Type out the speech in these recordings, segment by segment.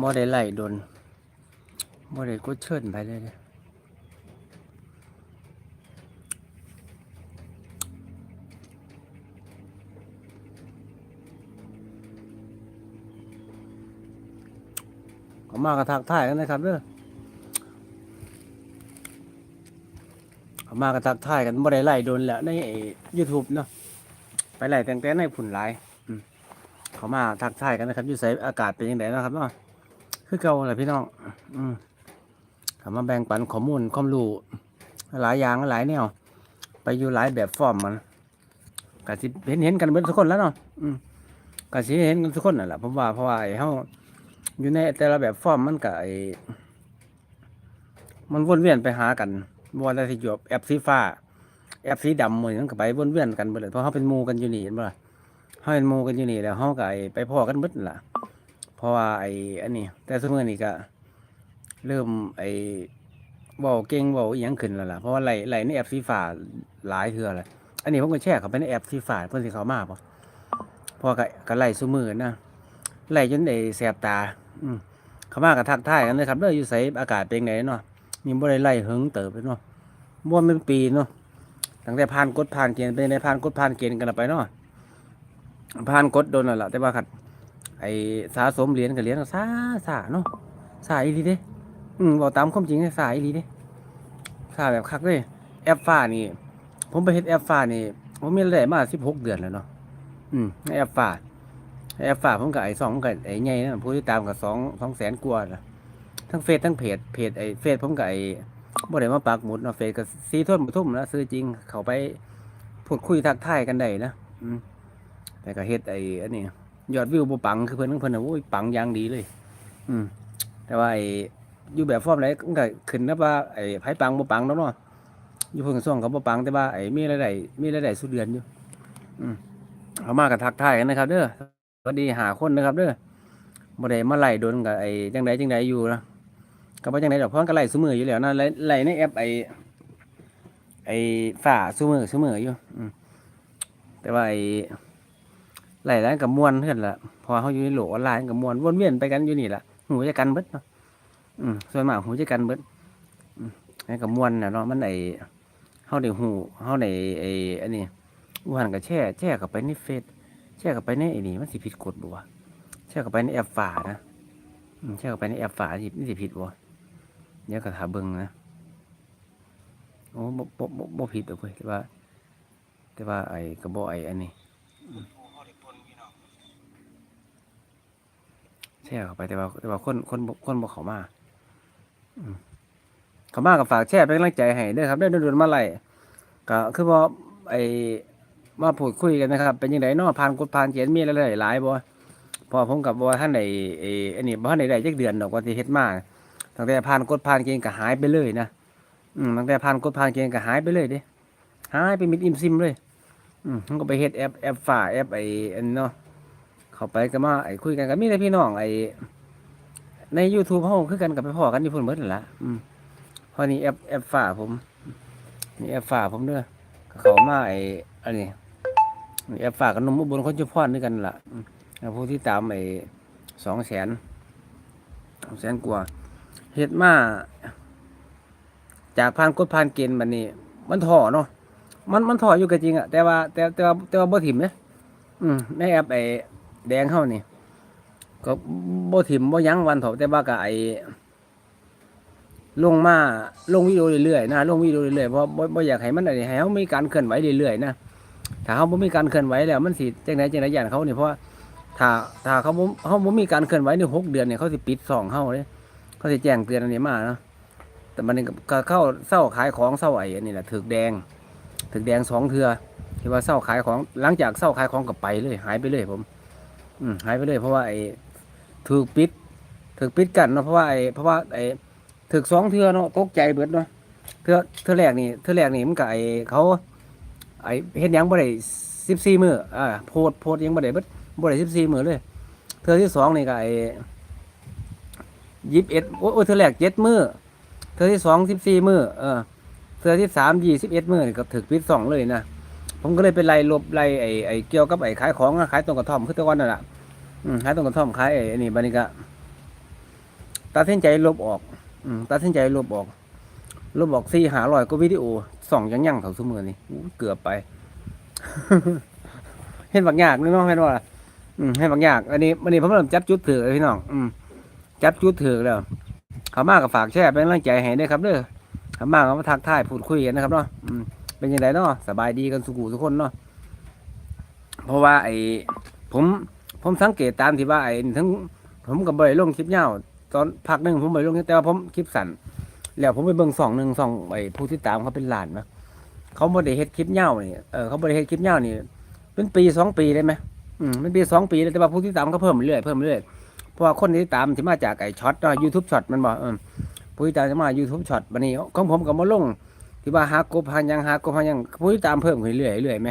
บ่ได้ไล่โดนบ่ได้กดเชิญไปเลยเด้ก็มากระทักทายกันนะครับเด้อก็มากระทักทายกันบ่ได้ไล่โดนแหล้วในยูทูบเนาะไปไล่แต่งแต่ในผุนหลาย เขามาทักทายกันนะครับ อยู่ใส่อากาศเป็นยังไงนะครับเนาะคือเก่าแหละพี่น้อง อืมเขามาแบ่งปันข้อมูลความรู้หลายอย่างหลายแนวไปอยู่หลายแบบฟอร์มมันกสิเห็นเห็นกันเบิดทุกคนแล้วเนาะอืมกสิเห็นกันทุกคนนั่นแหละผมว่าเพราะว่าไอ้เฮาอยู่ในแต่ละแบบฟอร์มมันก็ไอมันวนเวียนไปหากันบอลอะไรที่อยู่แอปสีฟ้า แอปสีดำเหมือนกันก็ไปวนเวียนกันหมดเลยเพราะเขาเป็นมูกันอยู่นี่เห็นบ่ล่ะาเป็นหมูกันอยู่นี่แล้วเขาก็ไอไปพ่อกันบิดล่ะ เพราะว่าไอ้อันนี้ แต่สมัยนี้ก็ เริ่มไอเบาเก่งเบาอหยังขึ้นแล้วล่ะเพราะว่าไหลไหลในแอปสีฟ้าหลายเทื่อเลยอันนี้ผมก็แช่เขาไปในแอปสีฟ้าเพื่อนสิเขามาปะพอก็ก็ไหลซุมือนะไหลจนไอแสบตา อืมเขามากับทักทายกันเลยครับเด้ออยู่ใสอากาศเป็นไงเนาะมีบ่ได้ไล่เหิงเติบไปเนาะบ่ว่เป็นปีเนาะตั้งแต่ผ่านกฎผ่านเกณฑ์เป็นในผ่านกฎผ่านเกณฑ์กันไปเนาะ ผ่านกฎโดนแล้วล่ะแต่ว่าขัดไอ้สะสมเหรียญกับเหรียญก็ซาซาเนาะซาอีดีเด้อืมบอกตามความจริงเลยซาอีดีเด้ซาแบบคักเลยแอปฟ้านี่ ผมไปเฮ็ดแอปฟ้านี่ผมมีรายได้มา16เดือนแล้วเนาะอืมแอปฟ้าแอปฝาผมกับไอ้สองกับไอ้ใหญ่นั่นผู้ที่ตามกับสองสองแสนกว่านะทั้งเฟซทั้งเพจเพจไอ้เฟซผมกับไอ้บ่ได้มาปักหมุดเนาะเฟซก็ซีทุ่มทุ่มแล้วซื้อจริง เขาไปพูดคุยทักทายกันได้นะอืม แต่ก็เฮ็ดไอ้อันนี้ยอดวิวบ่ปังคือเพิ่นของเพิ่นน่ะโอ้ยปังอย่างดีเลย อืม แต่ว่าไอ้อยู่แบบฟอร์มไหนมันก็ขึ้นนะว่าไอ้ไผปังบ่ปังเนาะเนาะอยู่เพิ่งส่งเขาบ่ปังแต่ว่าไอ้มีรายได้มีรายได้สุดเดือนอยู่ อืมเขามากับทักทายกันนะครับ เด้อสวัสดีหาคนนะครับ เด้อบ่ได้มาไล่โดนกับไอ้จังไดจังไดอยู่นะก็บ่จังไดดอกเพราะมันก็ไล่ซุมืออยู่แล้วนะไล่ไล่ในแอปไอ้ไอ้ฝ่าซุมือซุมืออยู่ อืมแต่ว่าไอ้ ไล่แล้วกับมวนเพื่อนละพอเขาอยู่ในโลออนไลน์กับมวนวนเวียนไปกันอยู่นี่ล่ะหูจะกันเบิดเนาะอืมส่วนมากหูจะกันเบิดอืมแล้วกับมวนน่ะเนาะมันไอ้เฮาได้หูเฮาได้ไอ้อันนี้วันก็แช่แช่เข้าไปในเฟซแช่เข้าไปในไอ้นี่มันสิผิดกฎบ่วแช่เข้าไปในแอปฝานะแช่เข้าไปในแอปฝาสิมันสิผิดบ่เดี๋ยวก็ถาเบิงนะโอ้บ่บ่บ่บ่ผิดดอกเว้ยแต่ว่า แต่ว่าไอ้กระบอกไอ้อันนี้อืม แช่เข้าไปแต่ว่าแต่ว่าคนคนคนบ่เขามาอืมเขามาก็ฝากแชร์เป็นกำลังใจให้ด้อครับได้โดนมาไล่ก็คือว่าไอ้มาพูดคุยกันนะครับ เป็นยังไงเนาะผ่านกฎผ่านเขียนมีอะไรหลายบ่พอผมกับว่ท่านใดเอออันนี้บ่ท่านใดได้จักเดือนดอกว่าที่เฮ็ดมาตั้งแต่ผ่านกฎผ่านเกณฑ์ก็หายไปเลยนะอืมตั้งแต่ผ่านกฎผ่านเกณฑ์ก็หายไปเลยเด้หายไปมิดอิมซิมเลย อืมผมก็ไปเฮ็ดแอปแอปฝ่าแอปไอ้อันเนาะ เข้าไปก็มาไอ้คุยกันก็มีแต่พี่น้องไอ้ใน YouTube เฮาคือกันกับไปพ้อกันอยู่พุ่นเหมดนั่นล่ะอืมพอนี้แอปแอปฝ่าผมนี่แอปฝ่าผมเด้อก็เข้ามาไอ้อันนี้แอบฝ่ากับนมอุบลคนชุมพรด้วยกันล่ะอืมผู้ที่ตามไอ้สองแสนสองแสนกว่าเฮ็ดมาจากผ่านกฎผ่านเกณฑ์บัดนี้มันถ่อเนาะมันมันถ่ออยู่ก็จริงอะแต่ว่าแต่แต่ว่าแต่ว่าบ่ถิ่มเนี่ยอืมในแอปไอ้ แดงเข้านี่ ก็บ่ถิ่มบ่ยั้งวันเถอแต่ว่าก็ไอ้ลงมาลงวิดีโอเรื่อยๆนะลงวิดีโอเรื่อยๆเพราะบ่บ่อยากให้มันอะไรให้เฮามีการเคลื่อนไหวเรื่อยๆนะถ้าเขาบ่มีการเคลื่อนไหวแล้วมันสิจังไดจังไดย่านเขานี่เพราะว่าถ้าถ้าเขาบ่เขาบ่มีการเคลื่อนไหวในหกเดือนเนี่ยเขาสิปิดซองเฮาเลยเขาสิแจ้งเตือนอันนี้มาเนาะแต่มันก็เข้าเศร้าขายของเศร้าไอ้นนี้แหละถึกแดงถึกแดงสองเทือที่ว่าเศร้าขายของหลังจากเศร้าขายของก็ไปเลย หายไปเลยผม อืมหายไปเลย เพราะว่าไอ้ถูกปิดถูกปิดกันเนาะเพราะว่าไอ้เพราะว่าไอ้ถึกสองเทือเนาะตกใจเบิดเนาะเทือเทือแรกนี่เทือแรกนี่มันก็ไอ้เขาไอ้เฮ็ดหยังบ่ได้สิบสี่มื้ออ่าโพดโพดยังบ่ได้เบิดบ่ได้สิบสี่มื้อเลยเทือที่สองนี่ก็ไอ้ยี่สิบเอ็ดโอ้ยเทือแรกเจ็ดมื้อเทือที่สองสิบสี่มื้อเออเทือที่สามยี่สิบเอ็ดมื้อนี่ก็ถึกปิดสองเลยนะ ผมก็เลยไปไล่ลบไล่ไอ้ไอ้เกี่ยวกับไอ้ขายของขายตรงกระท่อมคือตะวันนั่นแหละอืมขายตรงกระท่อมขายไอ้นนี้บันี้ก็ตัดสินใจลบออกอืมตัดสินใจลบออกลบออกสี่หาร้อยก็วิดีโอสองยังยั่งเท่าสมือนี่เกือบไป เห็นบางยากนี่เนาะเห็นว่าล่ะอืมเห็นบางยากอันนี้วันนี้ผมเริ่มจับจุดถือพี่น้องอืมจับจุดถือแล้วเขามากกับฝากแชร์เป็นกำลังใจให้ด้วยครับเด้อเขามากก็มาทักทายพูดคุยกันนะครับเนาะอืม เป็นยังไงเนาะสบายดีกันสุขุทุกคนเนาะเพราะว่าไอ้ผมผมสังเกตตามที่ว่าไอ้ทั้งผมกับใบลงคลิปยาตอนพักหนึ่งผมใบลงแต่ว่าผมคลิปสั้นแล้วผมไปเบิ่งสองหนึ่งสองไอ้ผู้ที่ตามเขาเป็นหลานนะเขาบริเฮ็ดคลิปยาวนี่เออเขาบริเฮ็ดคลิปยานี่เป็นปีสองปีได้ไหมอืมเป็นปีสองปีเลยแต่ว่าผู้ที่ตามก็เพิ่มเรื่อยเพิ่มเรื่อยเพราะว่าคนที่ตามที่มาจากไอ้ช็อตเนาะยูทูบช็อตมันบอกเออผู้ที่ตามจะมา YouTube ช็อตบันนี้ของผมก็มาลง ที่ว่าหากบหายังหากบหายังผู้ที่ตามเพิ่มขึ้นเรื่อยๆเรื่อยไหม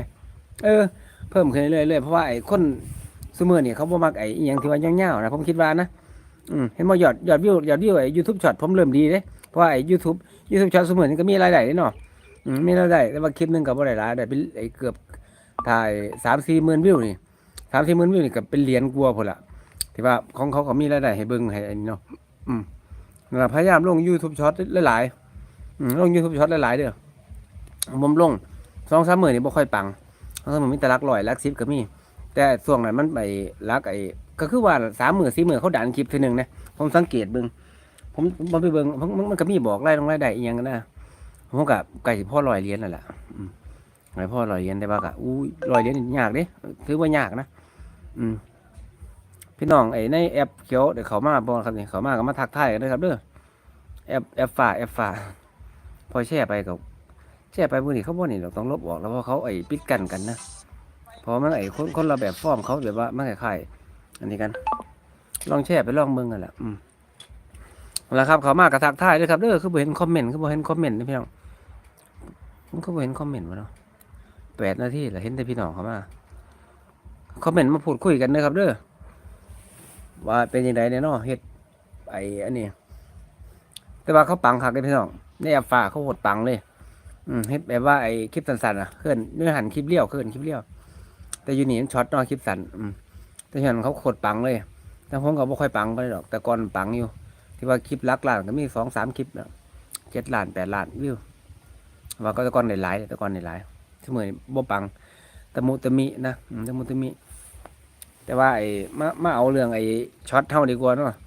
เออเพิ่มขึ้นเรื่อยๆเรื่อยเพราะว่าไอ้คนสมือนี่เขาบ่มักไอ้อหยังที่ว่ายาวๆนะผมคิดว่านะอืมเห็นว่ายอดยอดวิวยอดวิวไอ้ยูทูบช็อตผมเริ่มดีเลยเพราะว่าไอ้ยูทูบยูทูบช็อตสมือนี่ก็มีรายได้เนาะอืมมีรายได้แต่ว่าคลิปหนึงก็บ่ได้หลายได้เป็นไอ้เกือบถ่ายสามสี่หมื่นวิวนี่สามสี่หมื่นวิวนี่ก็เป็นเหรียญกลัวพุ่นละที่ว่าของเขาก็มีรายได้ให้เบิ่งให้อันนี้เนาะอืมพยายามลง YouTube ช็อตหลายๆ ลง YouTube ช็อตหลายๆเด้อผมลงสองสามหมื่นนี่บ่ค่อยปังสองสามหมื่นมีแต่ลักร้อยลักสิบก็มี แต่ส่วนนั้นมันไปลักไอ้ก็คือว่าสามหมื่นสี่หมื่นเขาดันคลิปทีหนึ่งนะผมสังเกตเบิ่งผมผมไปเบิ่งมันมันก็มีบอกรายลงรายได้อีหยังกันนะผมกับไก่พ่อลอยเหรียญนั่นแหละไก่พ่อลอยเหรียญได้บ้ากะอู้ลอยเหรียนยากเด้ถือว่ายากนะอืมพี่น้องไอ้ในแอปเขียวเดี๋ยวเขามาบอลครับนี่เขามาก็มาทักทายกันนะครับเด้อแอปแอปฝ่าแอปฝ่า พอแช่ไปกับแช่ไปมือนี่เขาบ่นี่เราต้องลบออกแล้วเพราะเขาไอ้ปิดกันกันนะเพราะมันไอ้คนคนละแบบฟอร์มเขาแบบว่ามันคล้ายๆอันนี้กัน ลองแช่ไปลองเบิ่งกันแหละอืมเอาละครับเขามากระทักทายด้วยครับเด้อคือบ่เห็นคอมเมนต์คือบ่เห็นคอมเมนต์นะพี่น้องผมก็บ่เห็นคอมเมนต์วะเนาะแปดนาทีแล้วเห็นแต่พี่น้องเขามาคอมเมนต์มาพูดคุยกันนะครับเด้อว่าเป็นยังไงเนี่ยเนาะเฮ็ดไอ้อันนี้แต่ว่าเขาปังคักเลยพี่น้อง ในแอปฟ้าเขาโหดปังเลย อืมเฮ็ดแบบว่าไอ้คลิปสั้นๆอะเคลื่อนเนื้อหันคลิปเลี้ยวเคลื่อนคลิปเลี้ยว แต่อยู่นี่มันช็อตนาะคลิปสั้นอืมแต่เห็นเขาโคตรปังเลย แต่ผมก็บ่ค่อยปังไปานใดดอก แต่ก่อนปังอยู่ ที่ว่าคลิปลักล้านก็มีสองสามคลิปแล้วเจ็ดล้านแปดล้านวิวว่าก็แต่ก่อนได้หลายแต่ก่อนได้หลายเสมอบ่ปังแตะมุตะมินะอืมแตะมุตะมิ แต่ว่าไอ้มามาเอาเรื่องไอ้ช็อตเท่าดีกว่าเนาะ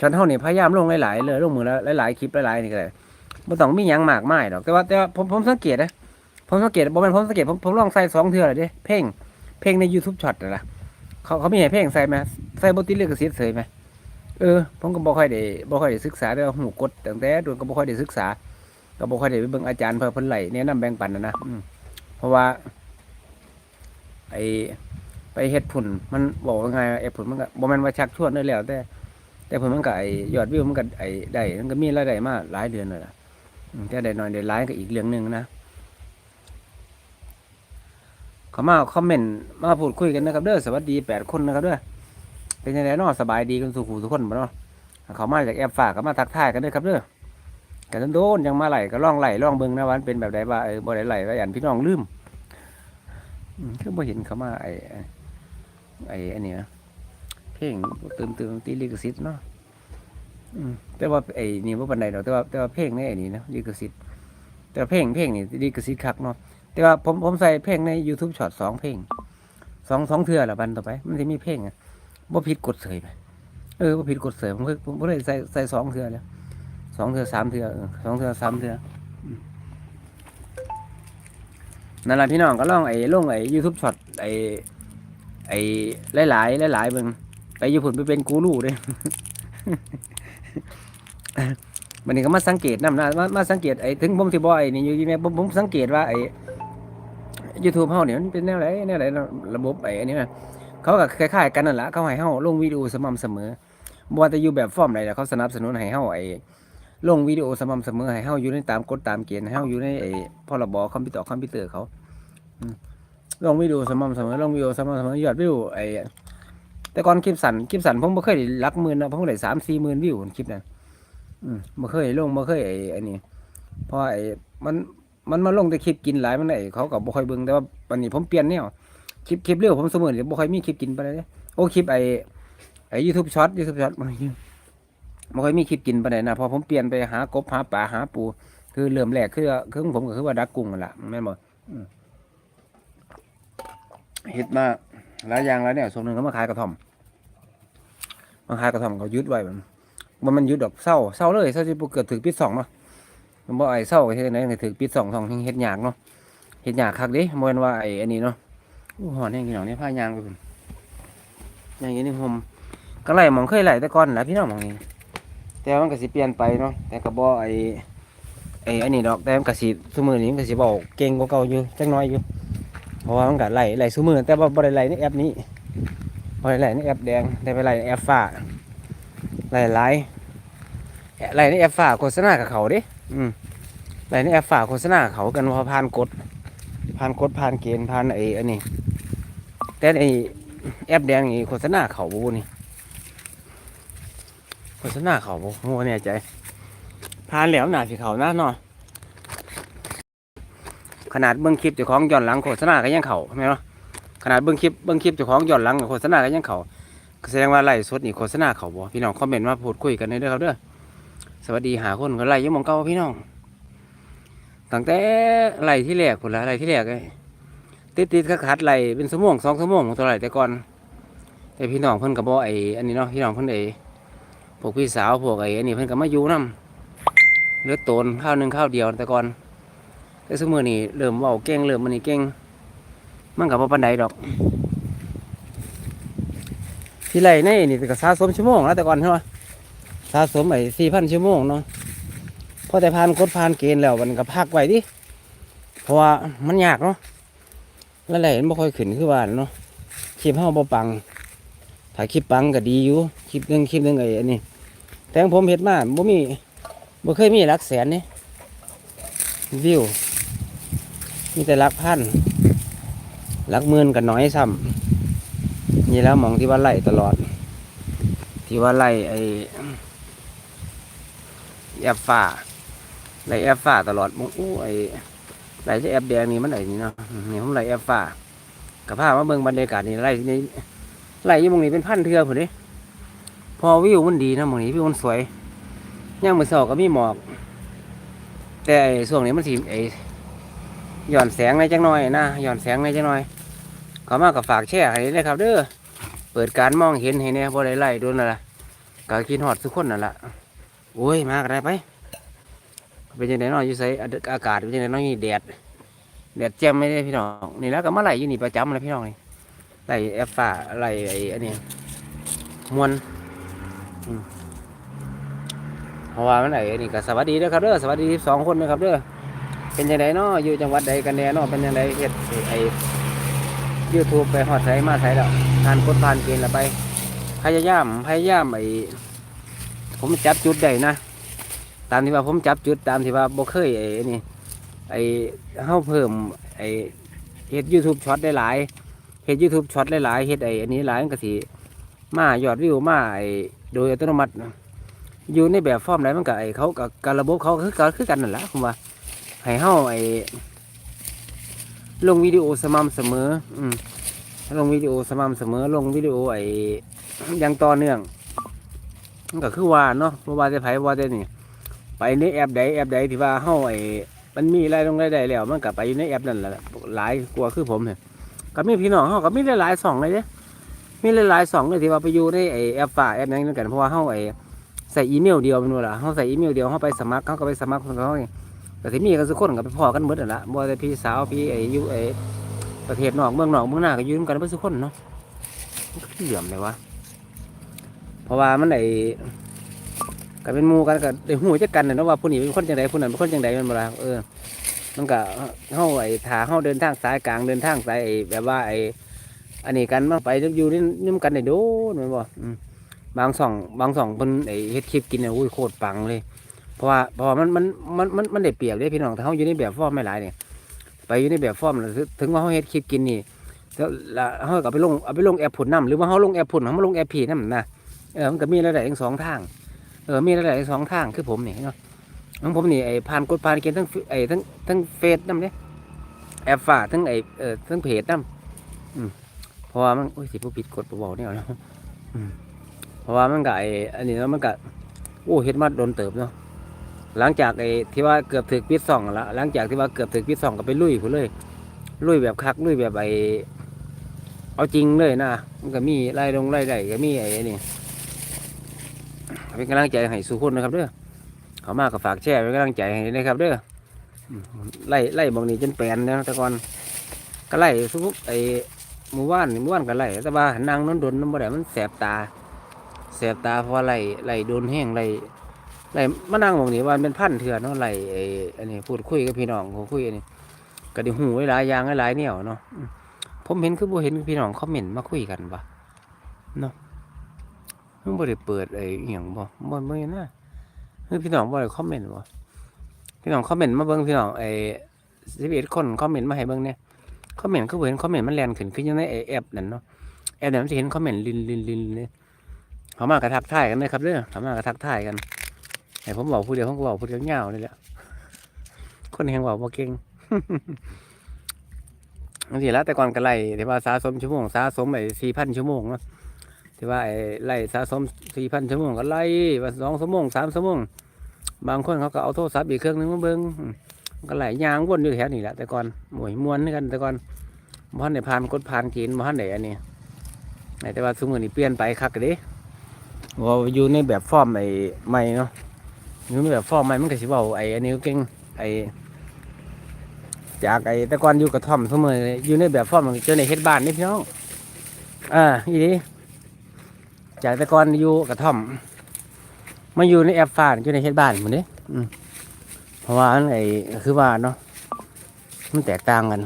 ช็อตเท่านี่พยายามลงหลายๆเลยลงมือแล้วหลายๆคลิปหลายๆนี่ก็เลย บ่ต้องมีหยังมากมายดอกแต่ว่าแต่ว่าผมผมสังเกตนะผมสังเกตบ่แม่นผมสังเกตผมผมลองใส่สองเทื่อเลยเด้เพลงเพลงใน YouTube ช็อตน่ะล่ะเขาเขามีให้เพลงใส่ไหมใส่บ่ติดลิขสิทธิ์เสยไหมเออผมก็บ่ค่อยได้บ่ค่อยได้ศึกษาแต่ว่าหูกดตั้งแต่โดนก็บ่ค่อยได้ศึกษา ก็บ่ค่อยได้ไปเบิ่งอาจารย์เพิ่นเพิ่นไล่แนะนำแบ่งปันนะนะอืมเพราะว่าไอไปเฮ็ดผุ่นมันบอกว่าไงไอ้ผุ่นมันก็บ่แม่นว่าชักชวนได้แล้วแต่ แต่ผุ่นมันก็ไอยอดวิวมันก็ไอได้มันก็มีรายได้มาหลายเดือนแล้วล่ะ แต่ได้น้อยได้หลายก็อีกเรื่องหนึ่งนะเขามาคอมเมนต์มาพูดคุยกันนะครับเด้อสวัสดีแปดคนนะครับเด้อเป็นยังไงเนาะสบายดีกันสุขูทุกคนบ่เนาะเขามาจากแอปฝากก็มาทักทายกันด้อครับเด้อกันโดนยังมาไหลก็ล่องไหลล่องเบิงนะวันเป็นแบบใดว่าเออบ่ได้ไหลว่าอันพี่น้องลืมคือบ่เห็นเขามาไอ้ไอ้อันนี้นะเพลงเติมเติมตีลิขสิทธิ์เนาะ แต่ว่าไอ้นี่ว่าปันใดดอกแต่ว่าแต่ว่าเพลงในไอ้นี่นะลิขสิทธิ์แต่เพลงเพลงนี่ลิขสิทธิ์คักเนาะแต่ว่าผมผมใส่เพลงใน YouTube ช็อตสองเพลงสองสองเทื่อละบันต่อไป มันจะมีเพลงอะบ่ผิดกฎเสยไปเออบ่ผิดกฎเสยผมเคยผมก็เลยใส่ใส่สองเทื่อแล้วสองเทื่อสามเทื่อสองเทื่อสามเทื่อนั่นแหละพี่น้องก็ลองไอ้ลงไอ้ YouTube ช็อตไอ้ไอ้หลายๆหลายๆเบิ่งไปญี่ปุ่นไปเป็นกูรูเด้ วันนี้ก็มาสังเกตนำนะมามาสังเกตไอ้ถึงผมสิบ่อ้นี่อยู่ที่แม่ผมผมสังเกตว่าไอ้ YouTube เฮาเนี่ยมันเป็นแนวไหนแนวไหนระบบไอ้อันนี้นะเขาก็คล้ายๆกันนั่นแหละเขาให้เฮาลงวิดีโอสม่ำเสมอบ่ว่าจะอยู่แบบฟอร์มใดแล้วเขาสนับสนุนให้เฮาไอ้ลงวิดีโอสม่ำเสมอให้เฮาอยู่ในตามกฎตามเกณฑ์ให้เฮาอยู่ในไอ้พรบคอมพิวเตอร์คอมพิวเตอร์เขาลงวิดีโอสม่ำเสมอลงวิดีโอสม่ำเสมอยอดวิวไอ้ แต่ก่อนคลิปสันคลิปสันผมบ่เคยได้รักหมื่นนะผมได้สามสี่หมื่นวิวคลิปนั้นอืมบ่เคยลงบ่เคยไอ้อ้นี่เพราะไอ้มันมันมาลงแต่คลิปกินหลายมันไอ้เขาก็บ่ค่อยเบิ่งแต่ว่าวันนี้ผมเปลี่ยนแนวคลิปคลิปเร็วผมเสมอนี่บ่ค่อยมีคลิปกินไปานใดเด้โอ้คลิปไอ้ไอ้ YouTube Short YouTube Short มันบ่ค่อยมีคิดกินไปานใดนะพอผมเปลี่ยนไปหากบหาปลาหาปู คือเริ่มแรกคือคือของผมก็คือว่าดักกุ้งนั่นล่ะแม่นบ่อืมเฮ็ดมา หลายอย่างแล้วเนี่ยส่วนหนึ่งก็มาขายกระท่อมมาขายกระท่อมเขายึดไว้มันมันยึดดอกเศร้าเศร้าเลยเศร้าสิบ่เกิดถึงปิดสองเนาะมันบ่ไอ้เศร้าเฮ็ดจังได๋ถึงปิดสองสองเฮ็ดหยากเนาะเฮ็ดหยากคักด้บ่แม่นว่าไอ้อันนี้เนาะอู้หอนแห้งพี่น้องนี่พายางไปพุ่อย่างนี้นี่ผมก็ไล่หมองเคยไหลแต่ก่อนนะพี่น้องหมองนี้แต่มันก็สิเปลี่ยนไปเนาะแต่ก็บ่ไอ้ไอ้อันนี้ดอกแต่มันก็สิซุมื้อนี้มันก็สิเว้าเก่งกว่าเก่าอยู่จักหน้อยอยู่ เพราะว่ามันก็ไหล่ไล่ซุมื้อแต่ว่าบ่ได้ไล่ในแอปนี้บ่ได้ไล่ในแอปแดงแต่ไปไล่ในแอปฟ้าไหล่หลายไล่ในแอปฟ้าโฆษณากับเขาด้อืมไหล่ในแอปฟ้าโฆษณาเขากันว่าผ่านกฎผ่านกฎผ่านเกณฑ์ผ่านไอ้อันนี้ แต่ไอ้แอปแดงนี่โฆษณาเขาบ่นี่โฆษณาเขาบ่โมแน่ใจผ่านแล้วหนาสิเขานะเนาะ ขนาดเบิ่งคลิปเจ้าของย้อนหลังโฆษณาก็ยังเข่าแม่นเนาะขนาดเบิ่งคลิปเบิ่งคลิปเจ้าของย้อนหลังโฆษณาก็ยังเข่าแสดงว่าไล่สดนี่โฆษณาเขาบ่พี่น้องคอมเมนต์มาพูดคุยกันเด้อครับเด้อสวัสดีหาคนก็ไล่ยังมองเก่าพี่น้องตั้งแต่ไล่ที่แรกพุ่นละไล่ที่แรกเลยติดติดๆขัดไล่เป็นชั่วโมงสองชั่วโมงตัวไล่แต่ก่อนแต่พี่น้องเพิ่นก็บ่ไอ้อันนี้เนาะพี่น้องเพิ่นไอ้พวกพี่สาวพวกไอ้อันนี้เพิ่นก็มาอยู่นํเหลือดโตนข้าวหนึ่งข้าวเดียวแต่ก่อน แต่สมือนี่เริ่มเว้าเก่งเริ่มมันนี่เก่งมันกับบ่ปานใดดอก ที่ไรในนี่ก็สะสมชั่วโมงแล้วแต่ก่อนใช่ไหมสะสมไอ้สี่พันชั่วโมงเนาะพอแต่ผ่านกฎผ่านเกณฑ์แล้วมันก็พักไว้ดิเพราะว่ามันยากเนาะแล้วแหลมันบ่ค่อยขึ้นคือว่านเนาะคลิปเฮาบ่ปังถ่ายคลิปปังก็ดีอยู่คลิปนึงคลิปนึงไอ้อันนี้แต่งผมเห็ดมาบ่มีบ่เคยมีหลักแสนนี่วิว มีแต่ลักพันลักหมื่นก็น้อยซ้ำนี่แล้วมองที่ว่าไล่ตลอด ที่ว่าไล่ไอแอปฟ้าไล่แอปฟ้าตลอดมองอู้ไอไล่ที่แอปแดงนี่มันไอ้นี่เนาะนี่ผมไล่แอปฟ้ากับภาพมาเบิ่งบรรยากาศนี่ไล่นี่ไหลอยู่มองนี้เป็นพันเทือผมดิพอวิวมันดีนะมองนี้วิวมันสวยย่างมือสอกก็มีหมอก แต่ไอ้ช่วงนี้มันสีไอ หย่อนแสงในจังหน่อยนะหย่อนแสงในจังหน่อยขอมากับฝากแช่ให้เลยครับเด้อเปิดการมองเห็นให้เนี่ยบ่ได้ไล่โดนนั่นล่ะก็กินหอดทุกคนนั่นล่ะโอ้ยมากันได้ไปเป็นยังไงเนาะอยู่ใส่อากาศเป็นยังไงเนาะนี่แดดแดดแจ่มไม่ได้พี่น้องนี่แล้วก็มาไหลอยู่นี่ประจำเลยพี่น้องนี่ไล่แอฟฟ้าไล่ไอ้อันนี้มวนเพราะว่ามันไอ้อันนี้ก็สวัสดีเด้อครับเด้อสวัสดีสองคนนะครับเด้อ เป็นยังไงเนาะอยู่จังหวัดใดกันแน่เนาะเป็นยังไงเฮ็ดไอ้ยูทูบไปฮอดไสมาไสแล้วผ่านกดผ่านเกณฑ์แล้วไป พยายามพยายามไอ้ผมจับจุดได้นะ ตามที่ว่าผมจับจุดตามที่ว่าบ่เคยไอ้อันนี่ไอ้เฮาเพิ่มไอ้เฮ็ด YouTube ช็อตได้หลายเฮ็ดยูทูบช็อตได้หลายเฮ็ดไอ้อันนี้หลายมันก็สิมายอดวิวมาไอ้โดยอัตโนมัติอยู่ในแบบฟอร์มไหนมันก็ไอ้เขากับการระบบเขาคือกันคือกันนั่นแหละผมว่า ให้เฮาไอ้ลงวิดีโอสม่ำเสมอ อืมลงวิดีโอสม่ำเสมอ ลงวิดีโอไอ้อยังต่อเนื่องมันก็คือว่าเนาะบ่ว่าจะไผว่าจะนี่ ไปในแอปใดแอปใดที่ว่าเฮาไอ้มันมีรายลงรายได้แล้ว มันก็ไปอยู่ในแอปนั่นแหละหลายกว่าคือผมเนี่ยก็มีพี่น้องเขาก็มีหลายๆสองเลยเด้มีหลายๆสองเลยที่ว่าไปอยู่ในไอ้แอปฝ่าแอปนั้นกันเพราะว่าเขาไอ้ใส่อีเมลเดียวเป็นเวลาเขาใส่อีเมลเดียวเขาไปสมัครเขาก็ไปสมัครของเขาเอง แต่ที่มีกันสุกคนก็ไปพอกันหมดนั่นละบ่แต่พี่สาวพี่ไออยู่ไอประเทศนอกเมืองนอกเมืองหน้าก็ยืนกันเพื่อสุกคนเนาะเหลื่อมเลยวะเพราะว่ามันไอก็เป็นมู่กันก็ได้หูจักกันเนาะว่าผู้นี้เป็นคนจังไดผู้นั้นเป็นคนจังไดมันบ่ล่ะเออมันก็เฮาไอ้ถาเฮาเดินทางสายกลางเดินทางสายไอ้แบบว่าไอ้อันนี้กันมาไปอยู่นี่นี่มันกันได้โดนแม่นบ่บางสองบางสองเพิ่นไอ้เฮ็ดคลิปกินเนี่ยอุ้ยโคตรปังเลย เพราะว่าเพราะว่ามันมันมันมันมันได้เปรียบเด้พี่น้องถ้าเฮาอยู่ในแบบฟอร์มไม่หลายเนี่ยไปอยู่ในแบบฟอร์มแล้วถึถึงว่าเฮาเฮ็ดคลิปกินนี่แล้วแล้วเฮาก็ไปลงเอาไปลงแอปผุนน้ำหรือว่าเฮาลงแอปผุนเฮามาลงแอปผีน้ำนะเออมันก็มีรายได้ทั้งสองทางเออมีรายได้ทั้งสองทางคือผมนี่เนาะของผมนี่ไอ้ผ่านกดผ่านเกณฑ์ทั้งไอ้ทั้งทั้งเฟซนั่นเนี่ยแอปฝ่าทั้งไอ้เออทั้งเพจนั่นอืมเพราะว่ามันโอ้ยสิผู้ผิดกฎเบาเนี่ยเนาะอืมเพราะว่ามันก็ไอ้อันนี้แล้วมันก็โอ้เฮ็ดมาโดนเติบเนาะ หลังจากไอ้ที่ว่าเกือบถึกปิดซ่องละหลังจากที่ว่าเกือบถึกปิดซ่องก็ไปลุยพุ่นเลย ลุยแบบคักลุยแบบไอ้เอาจริงเลยนะมันก็มีไล่ลงไล่ได้ก็มีไอ้นี่เป็นกำลังใจให้สู่คนนะครับเด้อเขามากก็ฝากแชร์เป็นกำลังใจให้นะครับเด้อไล่ไล่บางนี้จนแปลนแล้วแต่ก่อนก็ไล่สุกไอ้หมู่บ้านหมู่บ้านก็ไล่แต่ว่านางนอนดนน้ำบ่ได้มันแสบตาแสบตาเพราะไล่ไล่โดนแห้งไล่ ไล่มานั่งบางนี้ว่ามันเป็นพันเถื่อนเนาะไล่ไอ้อันนี้พูดคุยกับพี่น้องคุยอันนี้ก็ได้หูไว้หลายอย่างหลายๆแนวเนาะผมเห็นคือบ่เห็นพี่น้องคอมเมนต์มาคุยกันปะเนาะมันบ่ได้เปิดไอ้อหย่างบ่บ่บ่เห็นนะคือพี่น้องบ่ได้คอมเมนต์บ่พี่น้องคอมเมนต์มาเบิ่งพี่น้องไอ้11คนคอมเมนต์มาให้เบิ่งเนี่ยคอมเมนต์คือบ่เห็นคอมเมนต์มันแล่นขึ้นคือยู่ในไอ้แอปนั่นเนาะแอปนั้นมันสิเห็นคอมเมนต์ลินลินลินเลยเขามากระทักทายกันเลยครับเด้อเขามากระทักทายกัน ให้ผมบอกผู้เดียวผมก็บอกผู้เดียวยาวนี่แหละคนแห่งเว้าเก่งบางทีแล้วแต่ก่อนก็ไล่ที่ว่าสะสมชั่วโมงสะสมไอ้สี่พันชั่วโมงเนาะที่ว่าไอ้ไล่สะสมสี่พันชั่วโมงก็ไล่ว่าสองชั่วโมงสามชั่วโมงบางคนเขาก็เอาโทรศัพท์อีกเครื่องนึงมาเบิ้งก็ไล่ยางวนอยู่แถวนี้แหละแต่ก่อนหมวยมวนด้วยกันแต่ก่อนบ้านไหนผ่านกดผ่านกินบ้านไหนอันนี้แต่ว่าสมมตินี่เปลี่ยนไปคักเดิว่าอยู่ในแบบฟอร์มใหม่เนาะ อยู่แบบฟอร์มใหม่มันก็สิเว่าไอ้อันนี้ก็เก่งไอ้จากไอ้แต่ก่อนอยู่กระท่อมเสมออยู่ในแบบฟอร์มเจอในเฮ็ดบ้านนี่พี่น้องอ่าอีนี้จากแต่ก่อนอยู่กระท่อมมาอยู่ในแอปฟ้าอยู่ในเฮ็ดบ้านหมดเด้อืมเพราะว่าไอ้คือว่าเนาะมันแตกต่างกัน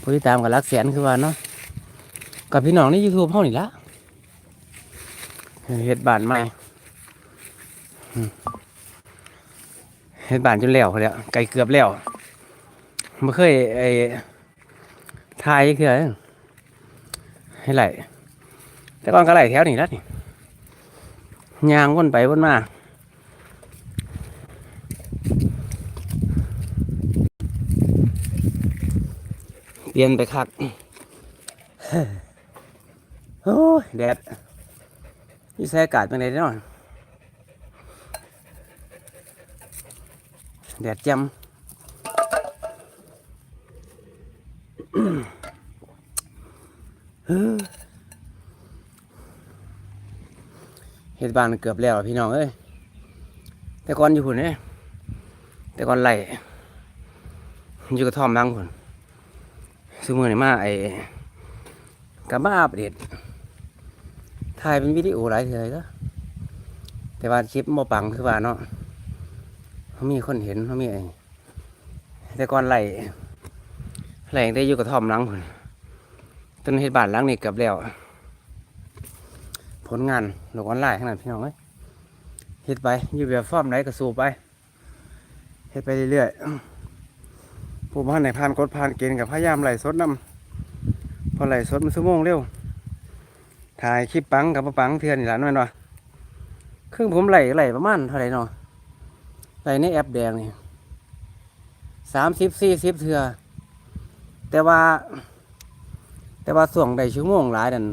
ผู้ที่ตามกับรักแสนคือว่าเนาะกับพี่น้องในยูทูบเฮานี่ละเฮ็ดบ้านใหม่ เฮ็ดบ้านจนแล้วแล้วไกลเกือบแล้วไม่เคยไอ้ทายคืออะไรให้ไหลแต่ก่อนก็ไหลแถวนี้แล้วนี่ยางวนไปวนมาเปลี่ยนไปคักโอ้แดดนี่ใส่อากาศเป็นไงเนาะ แดดจำเฮ็ดบ้านเกือบแล้วพี่น้องเอ้ยแต่ก่อนอยู่หุ่นเนี่ยแต่ก่อนไหลอยู่กระท่อมบางหุ่นซื้อมือนี่มาไอ้กับมาอัปเดตถ่ายเป็นวิดีโอหลายเทื่อก็แต่ว่าคลิปบ่ปังคือว่าเนาะ เขามีคนเห็นเขามีไอ้แต่ก่อนไหลไหลได้อยู่กระท่อมหลังหุ่นต้นเฮ็ดบานหลังนี่เกือบแล้ว ผลงานโลอกออนไลน์ขนาดพี่น้องเอ้ยเฮ็ดไปอยู่แบบฟอร์มไหนก็สู้ไปเฮ็ดไปเรื่อยๆผู้บ้านไหนผ่านกดผ่านเกณฑ์กับพยายามไหลสดน้ำพอไหลสดมันชั่วโมงเร็วถ่ายคลิปปังกับบ่ปังเทือนนี่ล่ะนั่นวะครึ่งผมไหลไหลประมาณเท่าไหร่เนาะ ไหลในแอปแดงนี่สามสิบสี่สิบเทือแต่ว่า แต่ว่าส่วงใดชั่วโมงหลายนั่น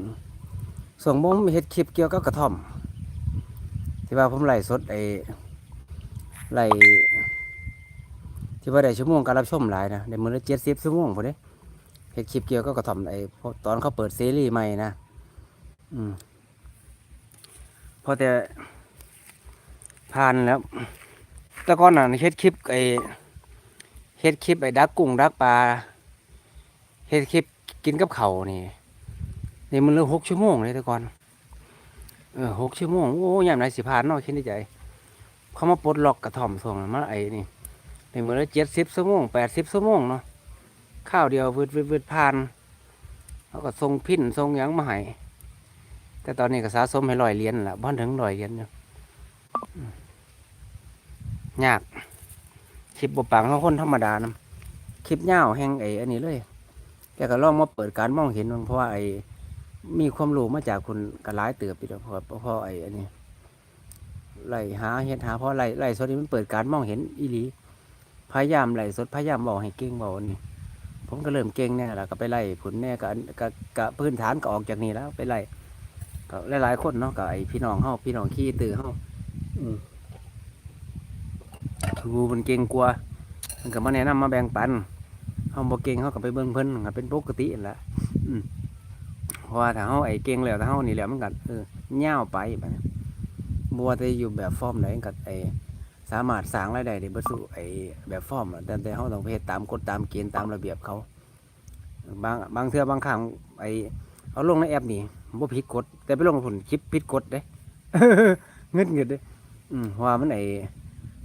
ส่วนผมเฮ็ดคลิปเกี่ยวกับกระท่อม ที่ว่าผมไล่สดไอ้ไล่ที่ว่าได้ชั่วโมงการรับชมหลายนะได้มื้อละเจ็ดสิบชั่วโมงพอดีเฮ็ดคลิปเกี่ยวกับกระท่อมไอ้ตอนเขาเปิดซีรีส์ใหม่นะอืมพอแต่ผ่านแล้ว แต่ก่อนน่ะเฮ็ดคลิปไอ้เฮ็ดคลิปไอ้ดักกุ้งดักปลาเฮ็ดคลิปกินกับเขานี่นี่มันเลือหกชั่วโมงเลยแต่ก่อนเออหกชั่วโมงโอ้ยามไหนสิผ่านเนาะคิดในใจเขามาปลดล็อกกระถ่อมส่งมาไอ้นี่ในมือละเจ็ดสิบชั่วโมงแปดสิบชั่วโมงเนาะข้าวเดียววืดวืดวืดผ่านเขาก็ส่งพินส่งยังมาให้แต่ตอนนี้ก็สะสมให้ลอยเหรียญละบ้านถึงลอยเหรียญอยู่ ยากคลิปบปังเขาคนธรรมดานะคลิปเงาแห่งไอ้อันนี้เลยแกก็ลองมาเปิดการมองเห็นมันเพราะว่าไอ้มีความรู้มาจากคนกระไลายเติบไปแล้วเพราะเพราะไอ้อันนี้ไล่หาเฮ็ดหาเพราะไล่ไล่สดนี่มันเปิดการมองเห็นอีหลีพยายามไล่สดพยายามบอกให้เก่งบอกนนี้ผมก็เริ่มเก่งแน่แล้วก็ไปไล่ผลแน่ก็อันก็ก็พื้นฐานก็ออกจากนี่แล้วไปไล่ก็หลายๆคนเนาะกับไอ้พี่น้องเฮาพี่น้องขี้ตือเฮาอืม รูมันเก่งกว่ามันก็มาแนะนำมาแบ่งปันเฮาบ่เก่งเฮาก็ไปเบิ่งเพิ่นก็เป็นปกตินั่นแหละอืมเพราะว่าถ้าเฮาไอ้เก่งแล้วถ้าเฮานี่แหล้วมันก็เออยาวไปบัดนี้บ่ว่าแต่อยู่แบบฟอร์มไหนก็ไอ้สามารถสร้างรายได้ได้บ่สู้ไอ้แบบฟอร์มอะแต่แต่เฮาต้องไปเฮ็ดตามกฎตามเกณฑ์ตามระเบียบเขา บางบางเทื่อบางครั้งไอ้เอาลงในแอปนี่บ่ผิดกฎแต่ไปลงผลคลิปผิดกฎเด้เงิดเงิดเด้อืมเพราะว่ามันไอ้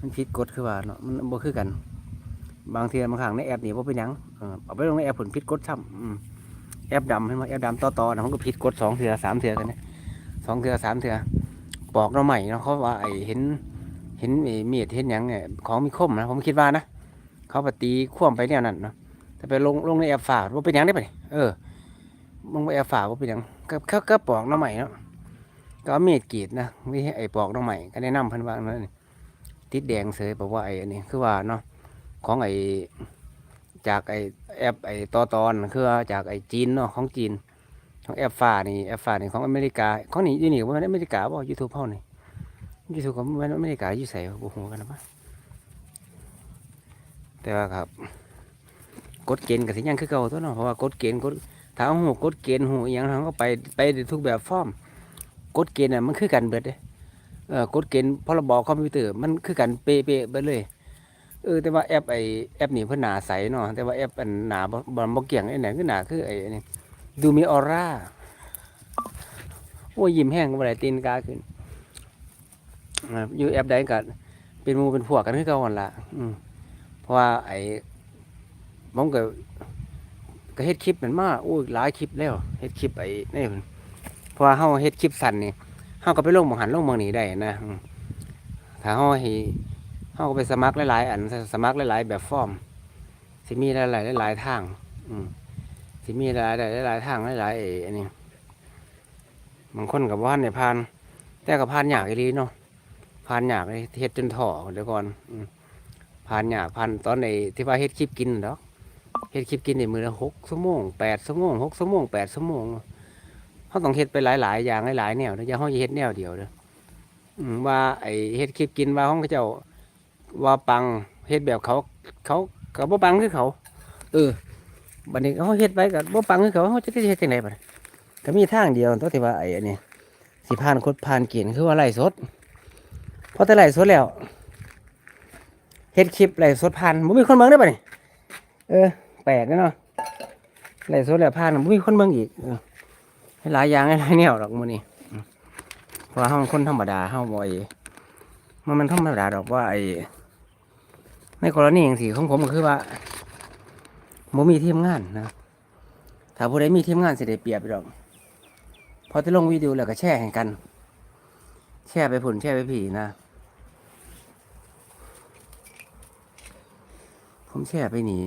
มันผิดกฎคือว่าเนาะมันบ่คือกัน บางเทื่อบางครั้งในแอปนี่บ่เป็นหยังเออเอาไปลงในแอปผลผิดกฎซ้ำอืมแอปดำเห็นบ่แอปดำต่อๆนะมันก็ผิดกฎสองเทื่อสามเทื่อกันเนี่ยสองเทื่อสามเทื่อปอกเราใหม่เนาะเขาว่าไอ้เห็นเห็นไอ้มีดเห็นหยังเนี่ยของมีคมนะผมคิดว่านะเขาปฏิคว่ำไปแนวนั้นเนาะแต่ไปลงลงในแอปฝากว่าเป็นหยังได้ปะนี่เออลงไปแอปฝากว่าเป็นหยังก็ก็ก็ปอกหน้องใหม่เนาะก็เมีดกรีดนะวิธีไอ้ปอกหน้องใหม่ก็แนะนำพิ่นว่านั่นนี่ ติดแดงเสยบอกว่าไอ้นนี้คือว่าเนาะของไอ้จากไอ้แอปไอ้ตอตอนคือจากไอ้จีนเนาะของจีน ของแอปฟ้านี่แอปฟ้านี่ของอเมริกาของนี่ยู่นี่ว่าอเมริกาบ่ยูทูบเฮานี่ยูทูบของมันอเมริกาอยู่ไสวะบ่ฮู้กันนะปะแต่ว่าครับกฎเกณฑ์กับสิ่งยังคือเก่าตัวเนาะเพราะว่ากฎเกณฑ์กฎถ้าเอาหูกฎเกณฑ์หูอย่างเขาก็ไปไปทุกแบบฟอร์มกฎเกณฑ์น่ะมันคือกันเบิดเด้ กฎเกณฑ์พรบคอมพิวเตอร์มันคือกันเป๊ะๆเบิดเลย เออแต่ว่าแอปไอแอปนี่เพิ่นหนาใสเนาะแต่ว่าแอปอันหนาบ่บ่บ่เกี่ยงไอ้ไหนคือหนาคือไอ้นี่ดูมีออร่าโอ้ยยิ้มแห้งบ่ได้ตีนกาขึ้นอยู่แอปใดก็เป็นหมู่เป็นพวกกันคือเก่าหั่นล่ะอืมเพราะว่าไอ้ผมก็ก็เฮ็ดคลิปมันมาโอ้ยหลายคลิปแล้วเฮ็ดคลิปไอ้นี่พุ่นเพราะว่าเฮาเฮ็ดคลิปสั้นนี่ เฮาก็ไปลงหมองหันลงหมองนี้ได้นะถ้าเฮาให้เฮาก็ไปสมัครหลายๆอันสมัครหลายๆแบบฟอร์มสิมีหลายๆหลายๆทาง อืมสิมีหลายๆหลายๆทางหลายๆอันนี้บางคนก็บ่ทันได้ผ่าน แต่ก็ผ่านยากอีลีเนาะผ่านยากเลยเฮ็ดจนท้อเดี๋ยวก่อนอืมผ่านยากผ่านตอนในที่ว่าเฮ็ดคลิปกินดอกเฮ็ดคลิปกินในมือละหกชั่วโมงแปดชั่วโมงหกชั่วโมงแปดชั่วโมงเขาต้องเฮ็ดไปหลายๆ อย่างหลายๆแนวนะอย่าเขาจะเฮ็ดแนวเดียวเด้ออืมว่าไอ้เฮ็ดคลิปกินว่าของเขาเจ้าว่าปังเฮ็ดแบบเขาเขาก็บ่ปังคือเขา เออบัดนี้เขาเฮ็ดไปก็บ่ปังคือเขาเขาจะเฮ็ดจังไดบัดนี้ก็มีทางเดียวตัวที่ว่าไอ้อันนี้สิผ่านคดผ่านเกณฑ์คือว่าไล่สดพอแต่ไล่สดแล้วเฮ็ดคลิปไล่สดผ่านบ่มีคนเบิ่งได้บัดนี้เออแปลกนะเนาะไหลโซดแล้วผ่านบ่มีคนเบิ่งอีกเออ ห้หลายอย่างให้หลายแนวดอกมื้อนี้เพราะเฮาคนธรรมดาเฮาบ่ไอ้มันมันธรรมดาดอกว่าไอ้ในกรณีอย่างสี่ของผมก็คือว่าบ่มีทีมงานนะ ถ้าผู้ใดมีทีมงานสิได้เปรียบดอกพอจะลงวิดีโอแล้วก็แชร์ให้กัน แชร์ไปผุนแชร์ไปผีนะ ผมแชร์ไปนี่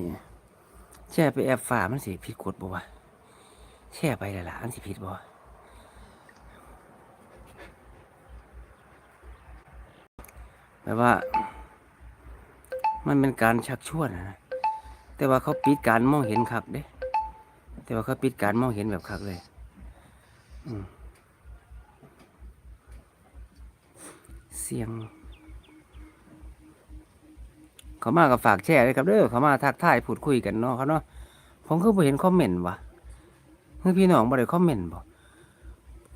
แช่ไปแอบฝ่ามันสิผิดกฎบ่วะ แช่ไปแล้วล่ะ อันสิผิดบ่แปลว่า มันเป็นการชักชวนนะ แต่ว่าเขาปิดการมองเห็นคักเด้ แต่ว่าเขาปิดการมองเห็นแบบคักเลย อืมเสียง เขามากับฝากแชร์เลยครับเด้อเขามาทักทายพูดคุยกันเนาะเขาเนาะผมคือบ่เห็นคอมเมนต์ว่ะ คือพี่น้องบ่ได้คอมเมนต์บ่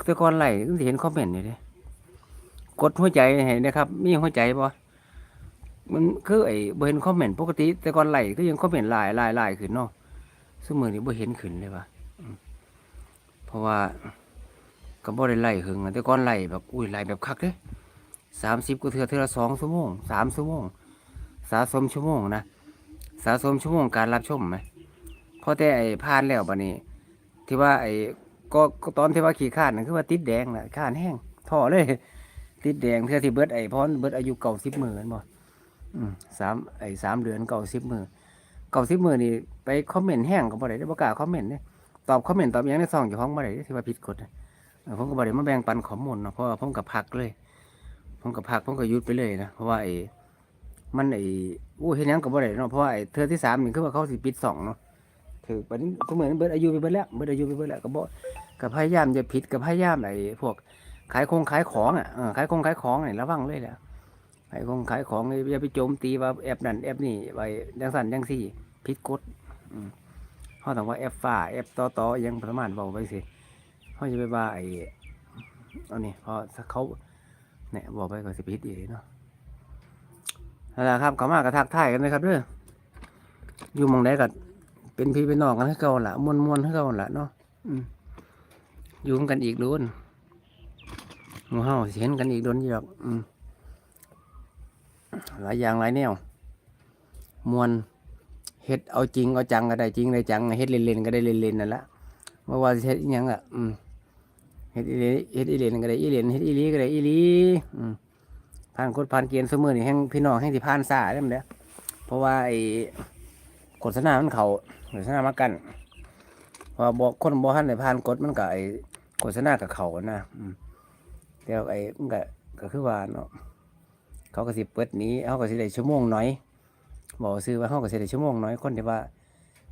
แต่ก่อนไหลก็สิเห็นคอมเมนต์อยู่เด้กดหัวใจให้นะครับ มีหัวใจบ่มันคือไอ้บ่เห็นคอมเมนต์ปกติ แต่ก่อนไหลก็ยังคอมเมนต์หลายหลายหลายขึ้นเนาะซึ่งมื้อนี้บ่เห็นขึ้นเลยว่ะเพราะว่าก็บ่ได้ไล่หึงอะแต่ก่อนไล่แบบอุ้ยไล่แบบคักเด้30กว่าเทื่อเทื่อละ2ชั่วโมง3ชั่วโมง สะสมชั่วโมงนะสะสมชั่วโมงการรับชมไหมเพราะแต่ไอ้ผ่านแล้วบัดนี้ ที่ว่าไอ้ก็ตอนที่ว่าขี่ข้านนั่นคือว่าติดแดงน่ะข้านแห้งท่อเลย ติดแดงเพื่อที่เบิดไอ้พรเบิดอายุเก่าสิบหมื่นบ่สามไอ้สามเดือนเก่าสิบหมื่นเก่าสิบหมื่นนี่ไปคอมเมนต์แห้งก็บ่ได้ได้บ่กล้าคอมเมนต์เนี่ยตอบคอมเมนต์ตอบยังในซองเจ้าของบ่ได้ที่ว่าผิดกฎผมก็บ่ได้มาแบ่งปันข้อมูลเนาะเพราะว่าผมก็พักเลยผมก็พักผมก็ยุดไปเลยนะเพราะว่าไอ้มันไอ้อู้เห็นยังกับบ่ได้เนาะเพราะว่าไอ้เธอที่สามนี่คือว่าเขาสิปิดสองเนาะือปันนี้ก็เหมือนเบิดอายุไปเบิดแล้วเบิดอายุไปเบิดแล้วก็บ่ก็พยายามจะผิดกับพยายามไอ้พวกขายคงขายของอะขายคงขายของนี่ระวังเลยแหละขายคงขายของอย่าไปโจมตีว่าแอปนั่นแอปนี่ไว้ดังสั่นดังสี่ผิดกฎเขาต้องว่าแอปฟ้าแอปต่อต่อยังประมาณบอกไปสิเขาจะไปว่าไอ้อานี่เพอเขาเนี่ยบอกไปก็สิผิดอีกเนาะนั่นแหละครับเขามากระทักทายกันเลยครับเด้ออยู่มองใดก็ เป็นพี่เป็นน้องกันให้เก่าละมวนมวนให้เก่าละเนาะอยู่กันอีกโดนหมูเฮาเห็นกันอีกโดนอยู่ดอกหลายอย่างหลายแนวมวนเฮ็ดเอาจริงเอาจังก็ได้จริงได้จังเฮ็ดเล่นๆก็ได้เล่นๆนั่นละว่าว่าสิเฮ็ดอิหยังอะเฮ็ดอีหลีเฮ็ดอีเล่นก็ได้อีเล่นเฮ็ดอีลีก็ได้อีลีผ่านกฎผ่านเกณฑ์เสมอนี่แห่งพี่น้องแห่งสิผ่านซ่าเด้มันเด้อเพราะว่าไอ้กฎสนามันเขา โฆษณามากันพอบอกคนบ่ทันได้ผ่านกฎมันก็ไอ้โฆษณากับเขานะอืมแต่ไอ้มันก็ก็คือว่าเนาะเขาก็สิเปิดนี้เขาก็สิได้ชั่วโมงน้อย บอกซื้อว่าเขาก็สิได้ชั่วโมงน้อยคนที่ว่า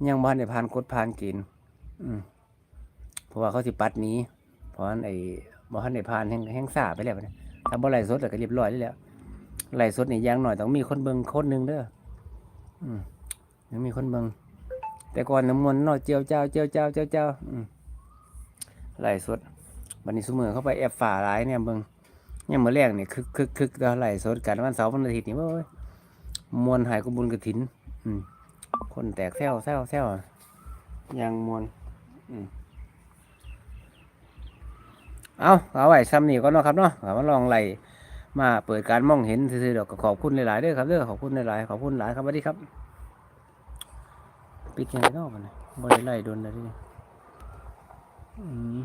ยังบ่ทันได้ผ่านกฎผ่านกณฑ์อืมเพราะว่าเขาสิปัดนี้ เพราะนั้นไอ้บ่ทันได้ผ่านแห่งแห่งซ่าไปแล้วนะถ้าบ่ไล่สดก็เรียบร้อยแล้วไหลสดนี่อย่างน้อยต้องมีคนเบิ่งคนหนึงเด้ออืมยังมีคนเบิ่ง แต่ก่อนน้ำมนต์เนาะเจียวเจ้าเจียวเจ้าเจียวเจ้าอืมไล่สดบัดนี้ซุมื้อเข้าไปแอบฝ่าหลายเนี่ยเบิ่งยังมื้อแรกนี่ยคึกคึกคึกแล้วไล่สดกันวันเสาร์วันอาทิตย์นี่โอ้ยมวนหายกบุญกฐิน อืมคนแตกแซวแซวแซวยังมวนอืมเอาเอาไว้ซ้ำนี่ก็เนาะครับเนาะเอมาลองไหลมาเปิดการมองเห็นซื่อๆดอกขอบคุณหลายๆเด้อครับเด้อขอบคุณหลายๆขอบคุณหลายครับสวัสดีครับ ปิดยังไงเนาะมันยบ่ได้ไลโดนเลยทีนี้อืม